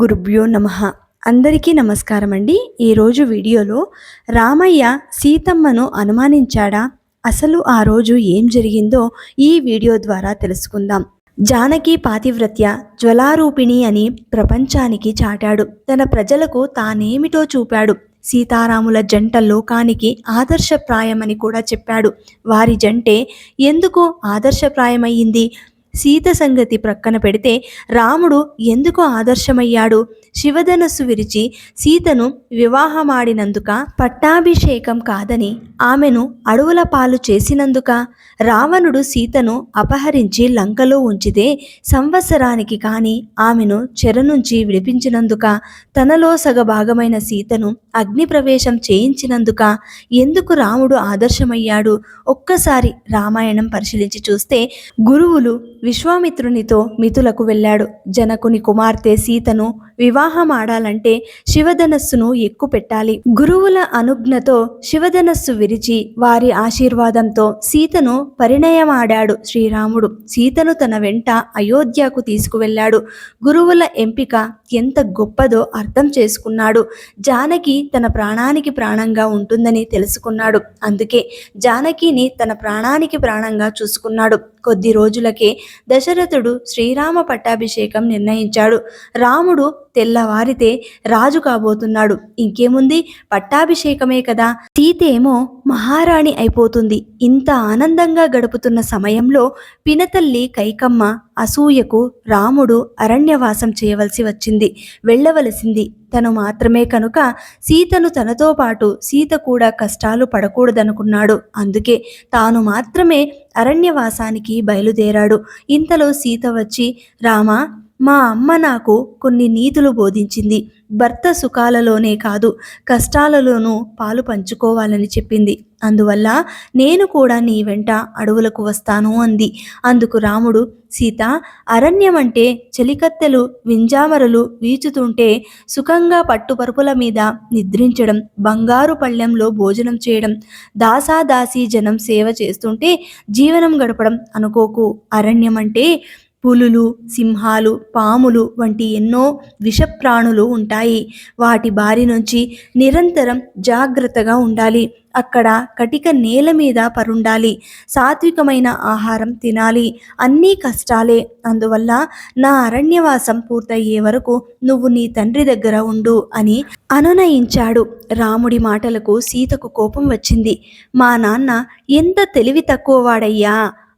గురుభ్యో నమ. అందరికీ నమస్కారం అండి. ఈరోజు వీడియోలో రామయ్య సీతమ్మను అనుమానించాడా? అసలు ఆ రోజు ఏం జరిగిందో ఈ వీడియో ద్వారా తెలుసుకుందాం. జానకి పాతివ్రత్య జ్వలారూపిణి అని ప్రపంచానికి చాటాడు. తన ప్రజలకు తానేమిటో చూపాడు. సీతారాముల జంట లోకానికి ఆదర్శప్రాయమని కూడా చెప్పాడు. వారి జంటే ఎందుకు ఆదర్శప్రాయమయ్యింది? సీత సంగతి ప్రక్కన పెడితే రాముడు ఎందుకు ఆదర్శమయ్యాడు? శివధనస్సు విరిచి సీతను వివాహమాడినందుక పట్టాభిషేకం కాదని ఆమెను అడవుల పాలు చేసినందుక రావణుడు సీతను అపహరించి లంకలో ఉంచితే సంవత్సరానికి కాని ఆమెను చెర నుంచి విడిపించినందుక తనలో సగభాగమైన సీతను అగ్నిప్రవేశం చేయించినందుక ఎందుకు రాముడు ఆదర్శమయ్యాడు? ఒక్కసారి రామాయణం పరిశీలించి చూస్తే గురువులు విశ్వామిత్రునితో మిథులకు వెళ్ళాడు. జనకుని కుమార్తె సీతను వివాహం ఆడాలంటే శివధనస్సును ఎక్కుపెట్టాలి. గురువుల అనుజ్ఞతో శివధనస్సు విరిచి వారి ఆశీర్వాదంతో సీతను పరిణయమాడాడు శ్రీరాముడు. సీతను తన వెంట అయోధ్యకు తీసుకువెళ్ళాడు. గురువుల ఎంపిక ఎంత గొప్పదో అర్థం చేసుకున్నాడు. జానకి తన ప్రాణానికి ప్రాణంగా ఉంటుందని తెలుసుకున్నాడు. అందుకే జానకిని తన ప్రాణానికి ప్రాణంగా చూసుకున్నాడు. కొద్ది రోజులకే దశరథుడు శ్రీరామ పట్టాభిషేకం నిర్ణయించాడు. రాముడు తెల్లవారితే రాజు కాబోతున్నాడు. ఇంకేముంది? పట్టాభిషేకమే కదా. సీతేమో మహారాణి అయిపోతుంది. ఇంత ఆనందంగా గడుపుతున్న సమయంలో పినతల్లి కైకమ్మ అసూయకు రాముడు అరణ్యవాసం చేయవలసి వచ్చింది. వెళ్ళవలసింది. తను మాత్రమే కనుక సీతను తనతో పాటు సీత కూడా కష్టాలు పడకూడదనుకున్నాడు. అందుకే తాను మాత్రమే అరణ్యవాసానికి బయలుదేరాడు. ఇంతలో సీత వచ్చి రామా మా అమ్మ నాకు కొన్ని నీతులు బోధించింది. భర్త సుఖాలలోనే కాదు కష్టాలలోనూ పాలు పంచుకోవాలని చెప్పింది. అందువల్ల నేను కూడా నీ వెంట అడవులకు వస్తాను అంది. అందుకు రాముడు సీత అరణ్యం అంటే చెలికత్తెలు వింజామరలు వీచుతుంటే సుఖంగా పట్టుపరుపుల మీద నిద్రించడం బంగారు పళ్ళెంలో భోజనం చేయడం దాసాదాసీ జనం సేవ చేస్తుంటే జీవనం గడపడం అనుకోకు. అరణ్యం అంటే పులులు సింహాలు పాములు వంటి ఎన్నో విషప్రాణులు ఉంటాయి. వాటి బారి నుంచి నిరంతరం జాగ్రత్తగా ఉండాలి. అక్కడ కటిక నేల మీద పరుండాలి. సాత్వికమైన ఆహారం తినాలి. అన్నీ కష్టాలే. అందువల్ల నా అరణ్యవాసం పూర్తయ్యే వరకు నువ్వు నీ తండ్రి దగ్గర ఉండు అని అనునయించాడు. రాముడి మాటలకు సీతకు కోపం వచ్చింది. మా నాన్న ఎంత తెలివి తక్కువ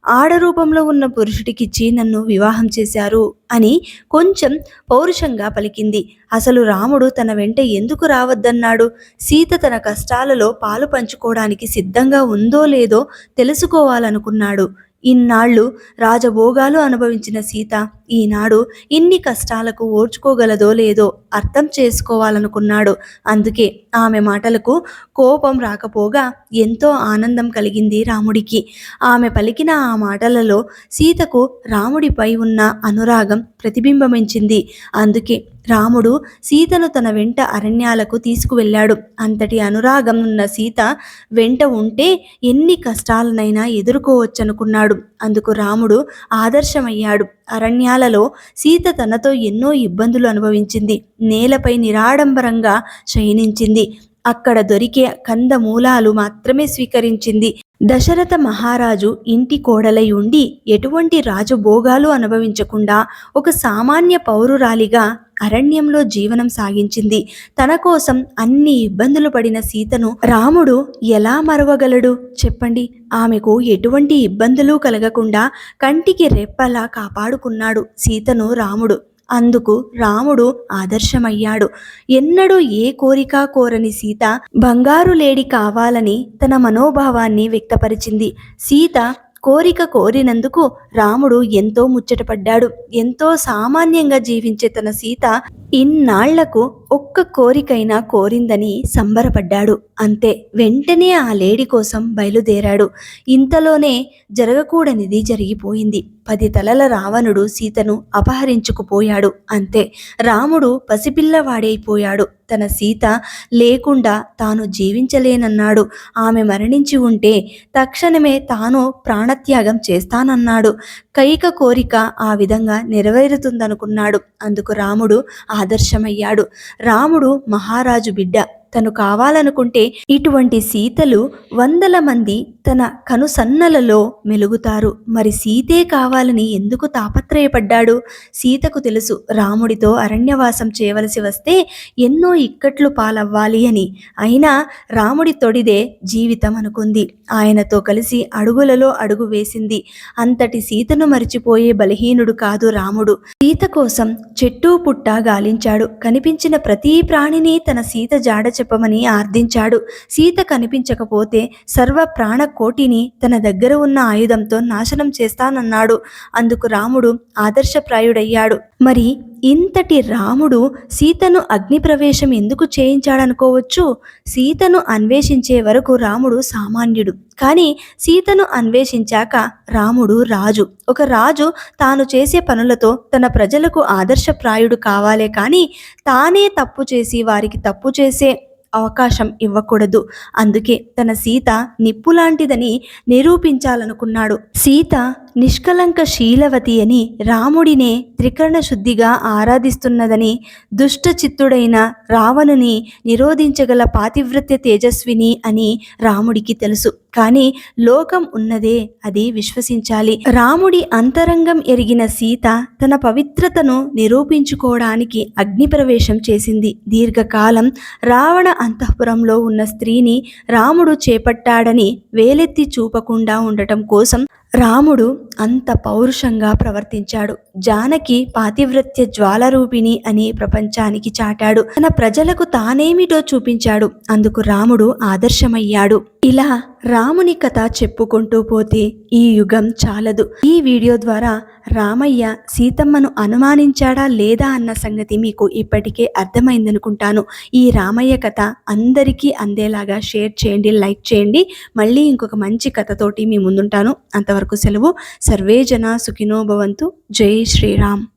ఆడ ఆడరూపంలో ఉన్న పురుషుడికిచ్చి నన్ను వివాహం చేశారు అని కొంచెం పౌరుషంగా పలికింది. అసలు రాముడు తన వెంట ఎందుకు రావద్దన్నాడు? సీత తన కష్టాలలో పాలు పంచుకోవడానికి సిద్ధంగా ఉందో లేదో తెలుసుకోవాలనుకున్నాడు. ఇన్నాళ్ళు రాజభోగాలు అనుభవించిన సీత ఈనాడు ఇన్ని కష్టాలకు ఓర్చుకోగలదో లేదో అర్థం చేసుకోవాలనుకున్నాడు. అందుకే ఆమె మాటలకు కోపం రాకపోగా ఎంతో ఆనందం కలిగింది రాముడికి. ఆమె పలికిన ఆ మాటలలో సీతకు రాముడిపై ఉన్న అనురాగం ప్రతిబింబమించింది అందుకే రాముడు సీతను తన వెంట అరణ్యాలకు తీసుకువెళ్ళాడు. అంతటి అనురాగం ఉన్న సీత వెంట ఉంటే ఎన్ని కష్టాలనైనా ఎదుర్కోవచ్చనుకున్నాడు. అందుకు రాముడు ఆదర్శమయ్యాడు. అరణ్యాలలో సీత తనతో ఎన్నో ఇబ్బందులు అనుభవించింది. నేలపై నిరాడంబరంగా శయనించింది. అక్కడ దొరికే కందమూలాలు మాత్రమే స్వీకరించింది. దశరథ మహారాజు ఇంటి కోడలై ఉండి ఎటువంటి రాజభోగాలు అనుభవించకుండా ఒక సామాన్య పౌరురాలిగా అరణ్యంలో జీవనం సాగించింది. తన కోసం అన్ని ఇబ్బందులు పడిన సీతను రాముడు ఎలా మరవగలడు చెప్పండి. ఆమెకు ఎటువంటి ఇబ్బందులు కలగకుండా కంటికి రెప్పలా కాపాడుకున్నాడు సీతను రాముడు. అందుకు రాముడు ఆదర్శమయ్యాడు. ఎన్నడూ ఏ కోరిక కోరని సీత బంగారు లేడి కావాలని తన మనోభావాన్ని వ్యక్తపరిచింది. సీత కోరిక కోరినందుకు రాముడు ఎంతో ముచ్చటపడ్డాడు. ఎంతో సామాన్యంగా జీవించే తన సీత ఇన్నాళ్ళకు ఒక్క కోరికైనా కోరిందని సంబరపడ్డాడు. అంతే వెంటనే ఆ లేడీ కోసం బయలుదేరాడు. ఇంతలోనే జరగకూడనిది జరిగిపోయింది. పది తలల రావణుడు సీతను అపహరించుకుపోయాడు. అంతే రాముడు పసిపిల్లవాడైపోయాడు. తన సీత లేకుండా తాను జీవించలేనన్నాడు. ఆమె మరణించి ఉంటే తక్షణమే తాను ప్రాణత్యాగం చేస్తానన్నాడు. కైక కోరిక ఆ విధంగా నెరవేరుతుందనుకున్నాడు. అందుకు రాముడు ఆదర్శమయ్యాడు. రాముడు మహారాజు బిడ్డ. తను కావాలనుకుంటే ఇటువంటి సీతలు వందల మంది తన కనుసన్నలలో మెలుగుతారు. మరి సీతే కావాలని ఎందుకు తాపత్రయపడ్డాడు? సీతకు తెలుసు రాముడితో అరణ్యవాసం చేయవలసి వస్తే ఎన్నో ఇక్కట్లు పాలవ్వాలి అని. అయినా రాముడి తొడిదే జీవితం అనుకుంది. ఆయనతో కలిసి అడుగులలో అడుగు వేసింది. అంతటి సీతను మరిచిపోయే బలహీనుడు కాదు రాముడు. సీత కోసం చెట్టు పుట్ట గాలించాడు. కనిపించిన ప్రతి ప్రాణిని తన సీత జాడ చెప్పమని ఆర్థించాడు సీత కనిపించకపోతే సర్వ ప్రాణ కోటిని తన దగ్గర ఉన్న ఆయుధంతో నాశనం చేస్తానన్నాడు. అందుకు రాముడు ఆదర్శప్రాయుడయ్యాడు. మరి ఇంతటి రాముడు సీతను అగ్నిప్రవేశం ఎందుకు చేయించాడనుకోవచ్చు? సీతను అన్వేషించే వరకు రాముడు సామాన్యుడు. కానీ సీతను అన్వేషించాక రాముడు రాజు. ఒక రాజు తాను చేసే పనులతో తన ప్రజలకు ఆదర్శప్రాయుడు కావాలే కానీ తానే తప్పు చేసి వారికి తప్పు చేసే అవకాశం ఇవ్వకూడదు. అందుకే తన సీత నిప్పు లాంటిదని నిరూపించాలనుకున్నాడు. సీత నిష్కలంక శీలవతి అని రాముడినే త్రికరణ శుద్ధిగా ఆరాధిస్తున్నదని దుష్ట చిత్తుడైన రావణుని నిరోధించగల పాతివ్రత్య తేజస్విని అని రాముడికి తెలుసు. కానీ లోకం ఉన్నదే అది విశ్వసించాలి. రాముడి అంతరంగం ఎరిగిన సీత తన పవిత్రతను నిరూపించుకోవడానికి అగ్నిప్రవేశం చేసింది. దీర్ఘకాలం రావణ అంతఃపురంలో ఉన్న స్త్రీని రాముడు చేపట్టాడని వేలెత్తి చూపకుండా ఉండటం కోసం రాముడు అంత పౌరుషంగా ప్రవర్తించాడు. జానకి పాతివ్రత్య జ్వాలరూపిణి అని ప్రపంచానికి చాటాడు. తన ప్రజలకు తానేమిటో చూపించాడు. అందుకు రాముడు ఆదర్శమయ్యాడు. ఇలా రాముని కథ చెప్పుకుంటూ పోతే ఈ యుగం చాలదు. ఈ వీడియో ద్వారా రామయ్య సీతమ్మను అనుమానించాడా లేదా అన్న సంగతి మీకు ఇప్పటికే అర్థమైందనుకుంటాను. ఈ రామయ్య కథ అందరికీ అందేలాగా షేర్ చేయండి లైక్ చేయండి. మళ్ళీ ఇంకొక మంచి కథతోటి మీ ముందుంటాను. అంతవరకు సెలవు. సర్వే జన సుఖినో భవంతు. జై శ్రీరామ్.